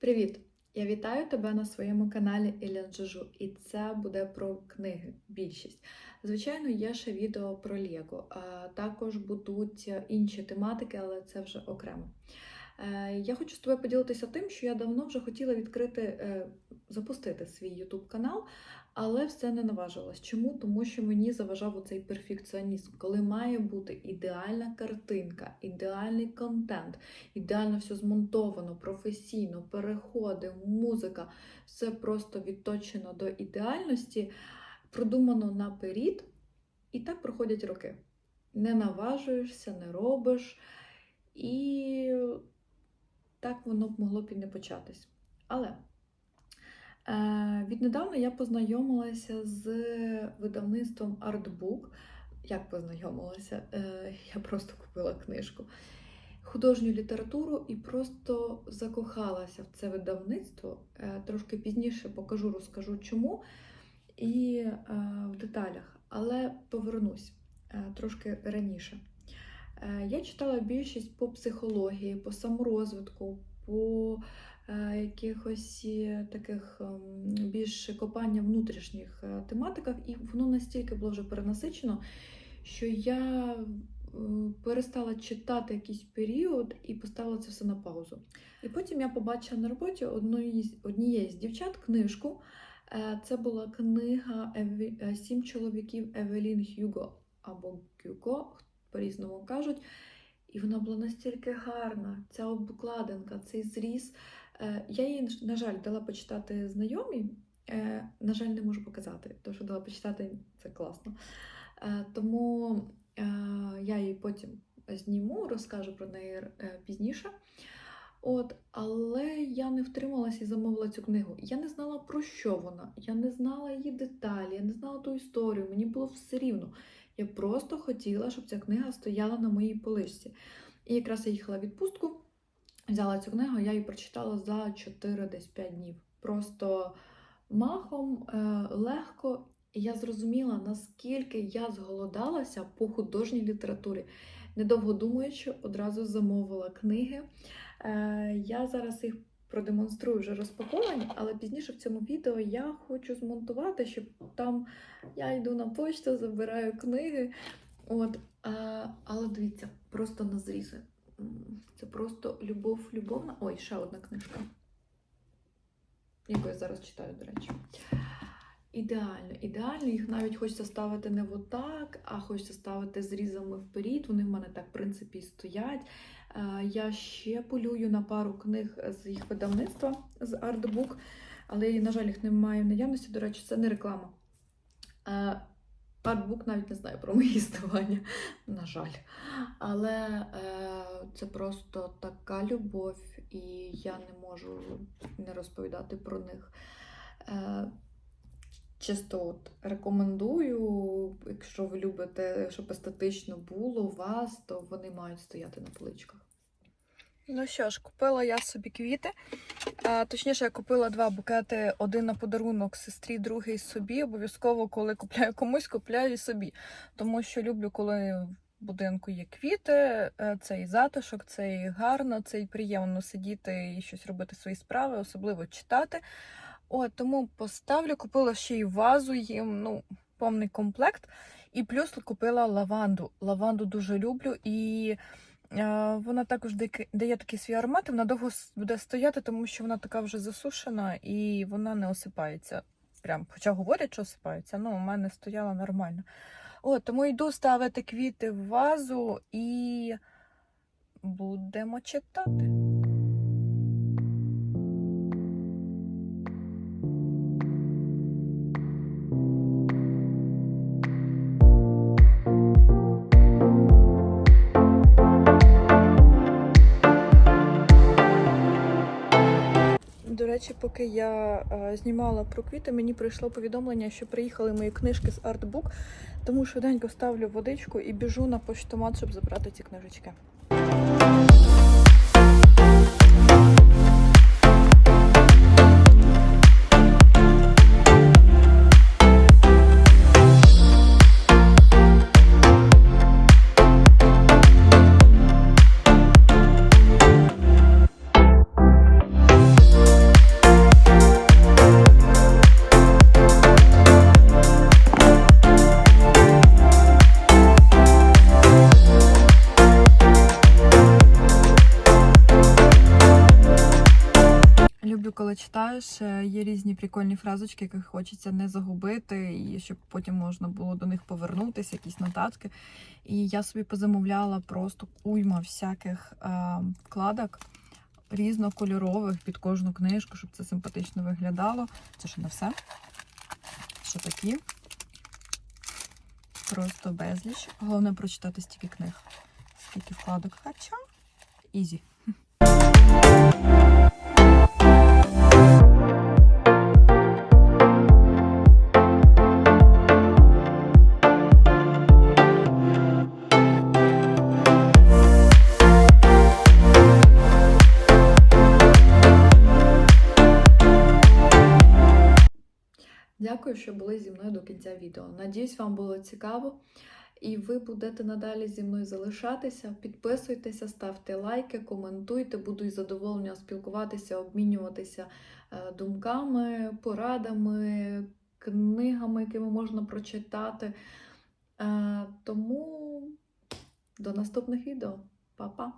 Привіт! Я вітаю тебе на своєму каналі Іллян Джужу, і це буде про книги. Більшість. Звичайно, є ще відео про Лего, також будуть інші тематики, але це вже окремо. Е, Я хочу з тобою поділитися тим, що я давно вже хотіла відкрити, е, запустити свій YouTube канал, але все не наважилась. Чому? Тому що мені заважав оцей перфекціонізм, коли має бути ідеальна картинка, ідеальний контент, ідеально все змонтовано, професійно, переходи, музика, все просто відточено до ідеальності, продумано наперед, і так проходять роки. Не наважуєшся, не робиш, і так воно б могло б і не початись. Але е, віднедавна я познайомилася з видавництвом Artbook. Як познайомилася? Е, я просто купила книжку художню літературу і просто закохалася в це видавництво. Е, Трошки пізніше покажу, розкажу чому і е, в деталях, але повернусь е, трошки раніше. Е, Я читала більшість по психології, по саморозвитку, по е, якихось е, таких ем, більш копання внутрішніх тематиках, і воно настільки було вже перенасичено, що я перестала читати якийсь період і поставила це все на паузу. І потім я побачила на роботі одної однієї з дівчат книжку. Це була книга Сім чоловіків Евелін Х'юго або Гюго, по-різному кажуть. І вона була настільки гарна, ця обкладинка, цей зріз. Е, Я її, на жаль, дала почитати знайомій. Е, На жаль, не можу показати, тому що дала почитати це класно. Е, Тому я її потім зніму, розкажу про неї пізніше. От, але я не втрималася і замовила цю книгу. Я не знала про що вона, я не знала її деталі, я не знала ту історію, мені було все рівно. Я просто хотіла, щоб ця книга стояла на моїй поличці. І якраз я їхала в відпустку, взяла цю книгу, я її прочитала за 4-5 днів. Просто махом, е, легко. І я зрозуміла, наскільки я зголодалася по художній літературі. Недовго думаючи, одразу замовила книги. Е, Я зараз їх продемонструю вже розпаковані, але пізніше в цьому відео я хочу змонтувати, щоб там я йду на почту, забираю книги. От, а, але дивіться, просто на зрізи. Це просто любов, любовна. Ой, ще одна книжка, яку я зараз читаю, до речі. Ідеально, ідеально. Їх навіть хочеться ставити не отак, а хочеться ставити зрізами вперед. Вони в мене так, в принципі, і стоять. Е, Я ще полюю на пару книг з їх видавництва з Artbook, але, на жаль, їх немає в наявності. До речі, це не реклама. Е, Artbook навіть не знаю про мої існування, на жаль. Але е, це просто така любов, і я не можу не розповідати про них. Е, Чисто от рекомендую, якщо ви любите, щоб естетично було у вас, то вони мають стояти на поличках. Ну що ж, купила я собі квіти. А, точніше, я купила два букети: один на подарунок сестрі, другий собі. Обов'язково, коли купляю комусь, купляю і собі. Тому що люблю, коли в будинку є квіти. е, Це і затишок, це і гарно, це і приємно сидіти і щось робити свої справи, особливо читати. От, тому поставлю, купила ще й вазу їм, ну, повний комплект. І плюс купила лаванду. Лаванду дуже люблю і. Е, Вона також дає- такий свій аромат, і вона довго буде стояти, тому що вона така вже засушена і вона не осипається. Прям, хоча говорять, що осипається, ну у мене стояла нормально. От, тому йду ставити квіти в вазу і будемо читати. До речі, поки я е, знімала про квіти, мені прийшло повідомлення, що приїхали мої книжки з артбук, тому швиденько ставлю водичку і біжу на поштомат, щоб забрати ці книжечки. Коли читаєш, е, є різні прикольні фразочки, які хочеться не загубити, і щоб потім можна було до них повернутися, якісь нотатки. І я собі позамовляла просто уйма всяких е, вкладок різнокольорових під кожну книжку, щоб це симпатично виглядало. Це ще не все. Ще такі. Просто безліч. Головне прочитати стільки книг. Скільки вкладок. Хоча ізі. Дякую, що були зі мною до кінця відео. Надіюсь, вам було цікаво. І ви будете надалі зі мною залишатися. Підписуйтеся, ставте лайки, коментуйте. Буду із задоволенням спілкуватися, обмінюватися е, думками, порадами, книгами, якими можна прочитати. Е, Тому до наступних відео. Па-па!